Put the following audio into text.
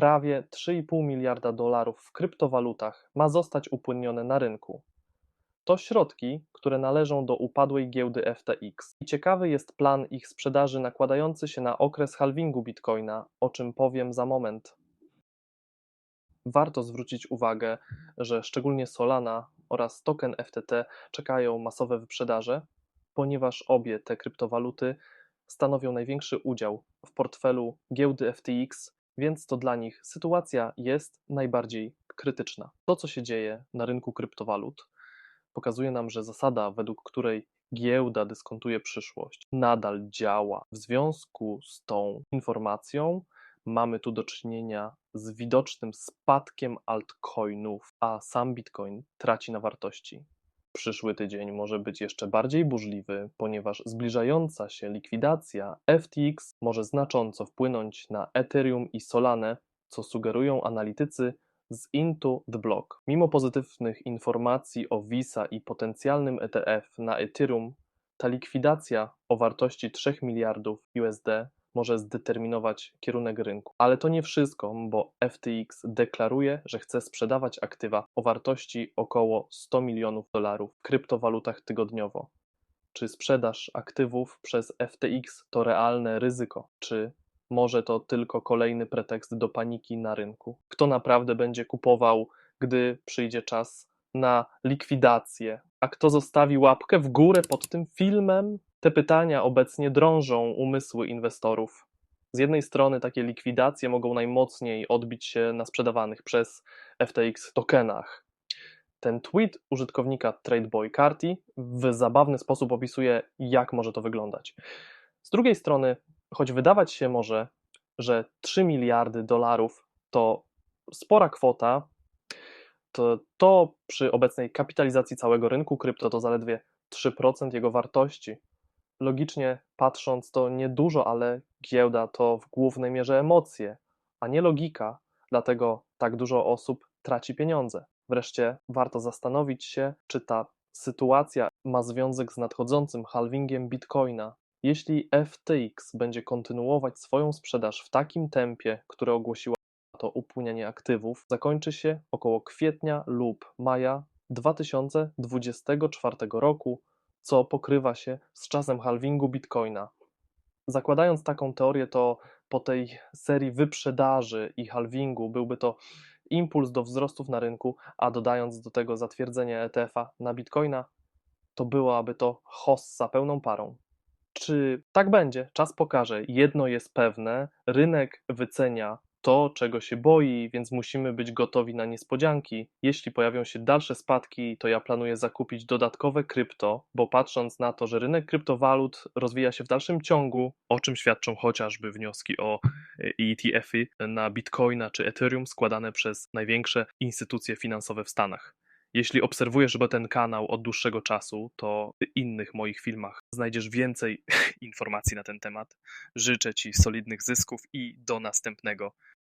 prawie 3,5 miliarda dolarów w kryptowalutach ma zostać upłynnione na rynku. To środki, które należą do upadłej giełdy FTX. I ciekawy jest plan ich sprzedaży nakładający się na okres halvingu bitcoina, o czym powiem za moment. Warto zwrócić uwagę, że szczególnie Solana oraz token FTT czekają masowe wyprzedaże, ponieważ obie te kryptowaluty stanowią największy udział w portfelu giełdy FTX, więc to dla nich sytuacja jest najbardziej krytyczna. To, co się dzieje na rynku kryptowalut, pokazuje nam, że zasada, według której giełda dyskontuje przyszłość, nadal działa. W związku z tą informacją mamy tu do czynienia z widocznym spadkiem altcoinów, a sam Bitcoin traci na wartości. Przyszły tydzień może być jeszcze bardziej burzliwy, ponieważ zbliżająca się likwidacja FTX może znacząco wpłynąć na Ethereum i Solanę, co sugerują analitycy z Into the Block. Mimo pozytywnych informacji o Visa i potencjalnym ETF na Ethereum, ta likwidacja o wartości 3 miliardów USD może zdeterminować kierunek rynku. Ale to nie wszystko, bo FTX deklaruje, że chce sprzedawać aktywa o wartości około 100 milionów dolarów w kryptowalutach tygodniowo. Czy sprzedaż aktywów przez FTX to realne ryzyko? Czy może to tylko kolejny pretekst do paniki na rynku? Kto naprawdę będzie kupował, gdy przyjdzie czas na likwidację? A kto zostawi łapkę w górę pod tym filmem? Te pytania obecnie drążą umysły inwestorów. Z jednej strony takie likwidacje mogą najmocniej odbić się na sprzedawanych przez FTX tokenach. Ten tweet użytkownika TradeBoy Carty w zabawny sposób opisuje, jak może to wyglądać. Z drugiej strony, choć wydawać się może, że 3 miliardy dolarów to spora kwota, to, to przy obecnej kapitalizacji całego rynku krypto to zaledwie 3% jego wartości logicznie patrząc, to niedużo, ale giełda to w głównej mierze emocje, a nie logika, dlatego tak dużo osób traci pieniądze. Wreszcie warto zastanowić się, czy ta sytuacja ma związek z nadchodzącym halvingiem bitcoina. Jeśli FTX będzie kontynuować swoją sprzedaż w takim tempie, które ogłosiła to upłynienie aktywów, zakończy się około kwietnia lub maja 2024 roku co pokrywa się z czasem halvingu bitcoina. Zakładając taką teorię, to po tej serii wyprzedaży i halvingu byłby to impuls do wzrostów na rynku, a dodając do tego zatwierdzenie ETF-a na bitcoina, to byłaby to hossa pełną parą. Czy tak będzie? Czas pokaże. Jedno jest pewne: rynek wycenia to, czego się boi, więc musimy być gotowi na niespodzianki. Jeśli pojawią się dalsze spadki, to ja planuję zakupić dodatkowe krypto, bo patrząc na to, że rynek kryptowalut rozwija się w dalszym ciągu, o czym świadczą chociażby wnioski o ETF-y na Bitcoina czy Ethereum składane przez największe instytucje finansowe w Stanach. Jeśli obserwujesz ten kanał od dłuższego czasu, to w innych moich filmach znajdziesz więcej informacji na ten temat. Życzę Ci solidnych zysków i do następnego.